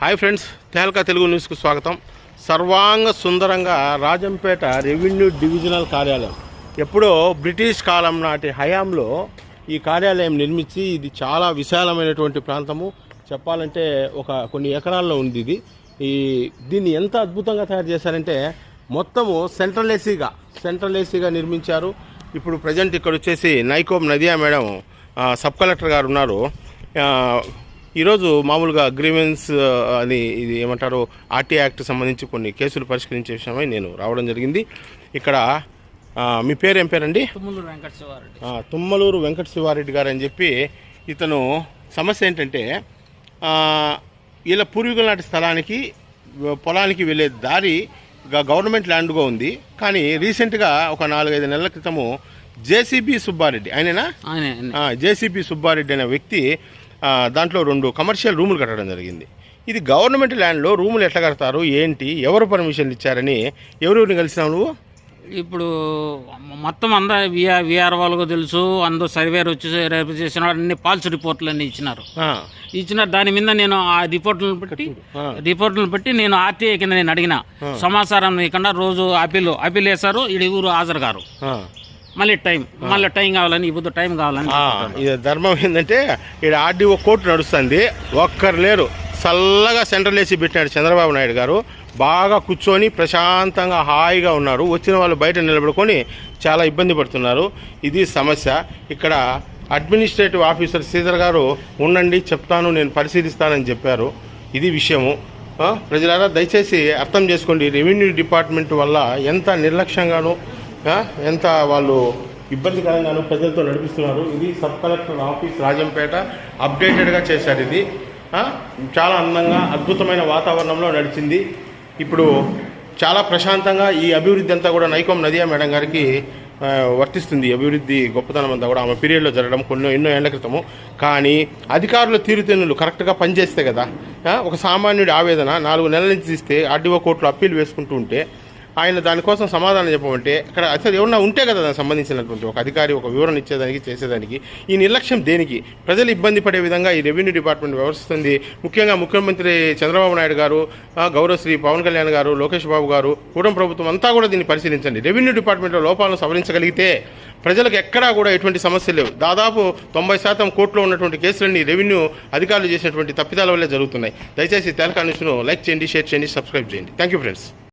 Hi friends Tehelka Telugu న్యూస్కు స్వాగతం. సర్వాంగ సుందరంగా రాజంపేట రెవెన్యూ డివిజనల్ కార్యాలయం. ఎప్పుడో బ్రిటిష్ కాలం నాటి హయాంలో ఈ కార్యాలయం నిర్మించి ఇది చాలా విశాలమైనటువంటి ప్రాంతము. చెప్పాలంటే ఒక కొన్ని ఎకరాల్లో ఉంది ఇది. ఈ దీన్ని ఎంత అద్భుతంగా తయారు చేశారంటే మొత్తము సెంట్రల్ ఏసీగా సెంట్రల్ ఏసీగా నిర్మించారు. ఇప్పుడు ప్రజెంట్ ఇక్కడ వచ్చేసి నైకోమ్ నదియా మేడం సబ్ కలెక్టర్ గారు ఉన్నారు. ఈరోజు మామూలుగా అగ్రిమెంట్స్ అని ఇది ఏమంటారు ఆర్టీ యాక్ట్ సంబంధించి కొన్ని కేసులు పరిష్కరించే విషయమై నేను రావడం జరిగింది. ఇక్కడ మీ పేరు ఏం పేరండి? తుమ్మలూరు వెంకట శివారెడ్డి తుమ్మలూరు వెంకట శివారెడ్డి గారు అని చెప్పి ఇతను సమస్య ఏంటంటే వీళ్ళ పూర్వీకుల నాటి స్థలానికి పొలానికి వెళ్ళే దారి గవర్నమెంట్ ల్యాండ్గా ఉంది. కానీ రీసెంట్గా ఒక నాలుగైదు నెలల క్రితము జేసీబీ సుబ్బారెడ్డి ఆయననా? ఆయనే జేసీబీ సుబ్బారెడ్డి అనే వ్యక్తి దాంట్లో రెండు కమర్షియల్ రూములు కట్టడం జరిగింది. ఇది గవర్నమెంట్ ల్యాండ్లో రూములు ఎట్లా కడతారు ఏంటి ఎవరు పర్మిషన్ ఇచ్చారని ఎవరెవరిని కలిసినావు నువ్వు? ఇప్పుడు మొత్తం అందా విఆర్ విఆర్ వాళ్ళకు తెలుసు అందరూ సర్వేర్ వచ్చి రేపు చేసిన అన్ని పాల్స్ రిపోర్ట్లు అన్ని ఇచ్చినారు. ఇచ్చిన దాని మీద నేను ఆ రిపోర్ట్లను బట్టి. రిపోర్ట్లను బట్టి నేను ఆర్టీఐ కింద నేను అడిగిన. సమాచారం ఇవ్వకుండా రోజు అప్పీల్ అప్పీల్ వేశారు ఇది ఊరు హాజరు గారు. మళ్ళీ టైం మళ్ళీ టైం కావాలని ఇప్పుడు టైం కావాలని ఇది ధర్మం ఏంటంటే ఇక్కడ ఆర్డీఓ కోర్టు నడుస్తుంది ఒక్కరు లేరు. చల్లగా సెంట్రల్ ఏసీ పెట్టినాడు చంద్రబాబు నాయుడు గారు. బాగా కూర్చొని ప్రశాంతంగా హాయిగా ఉన్నారు. వచ్చిన వాళ్ళు బయట నిలబడుకొని చాలా ఇబ్బంది పడుతున్నారు. ఇది సమస్య. ఇక్కడ అడ్మినిస్ట్రేటివ్ ఆఫీసర్ శ్రీధర్ గారు ఉండండి చెప్తాను నేను పరిశీలిస్తానని చెప్పారు. ఇది విషయము. ప్రజలారా దయచేసి అర్థం చేసుకోండి. రెవెన్యూ డిపార్ట్మెంట్ వల్ల ఎంత నిర్లక్ష్యంగాను ఎంత వాళ్ళు ఇబ్బందికరంగాను ప్రజలతో నడిపిస్తున్నారు. ఇది సబ్ కలెక్టర్ ఆఫీస్ రాజంపేట అప్డేటెడ్గా చేశారు ఇది. చాలా అందంగా అద్భుతమైన వాతావరణంలో నడిచింది. ఇప్పుడు చాలా ప్రశాంతంగా ఈ అభివృద్ధి అంతా కూడా నైకోం నదియా మేడం గారికి వర్తిస్తుంది. అభివృద్ధి గొప్పతనం అంతా కూడా ఆమె పీరియడ్లో జరగడం కొన్ని ఎన్నో ఏళ్ళ క్రితము. కానీ అధికారుల తీరుతెన్నులు కరెక్ట్గా పనిచేస్తే కదా ఒక సామాన్యుడి ఆవేదన నాలుగు నెలల నుంచి తీస్తే ఆర్డీఓ కోర్టులో అప్పీల్ వేసుకుంటూ ఉంటే ఆయన దానికోసం సమాధానం చెప్పమంటే అక్కడ అసలు ఏమన్నా ఉంటే కదా దానికి సంబంధించినటువంటి ఒక అధికారి ఒక వివరణ ఇచ్చేదానికి చేసేదానికి. ఈ నిర్లక్ష్యం దేనికి? ప్రజలు ఇబ్బంది పడే విధంగా ఈ రెవెన్యూ డిపార్ట్మెంట్ వ్యవహరిస్తుంది. ముఖ్యంగా ముఖ్యమంత్రి చంద్రబాబు నాయుడు గారు గౌరవశ్రీ పవన్ కళ్యాణ్ గారు లోకేష్ బాబు గారు కూటమి ప్రభుత్వం అంతా కూడా దీన్ని పరిశీలించండి. రెవెన్యూ డిపార్ట్మెంట్లో లోపాలను సవరించగలిగితే ప్రజలకు ఎక్కడా కూడా ఎటువంటి సమస్యలు లేవు. దాదాపు తొంభై శాతం కోర్టులో ఉన్నటువంటి కేసులన్నీ రెవెన్యూ అధికారులు చేసినటువంటి తప్పిదాల వల్లే జరుగుతున్నాయి. దయచేసి తెలకా న్యూస్ను లైక్ చేయండి షేర్ చేయండి సబ్స్క్రైబ్ చేయండి. Thank you friends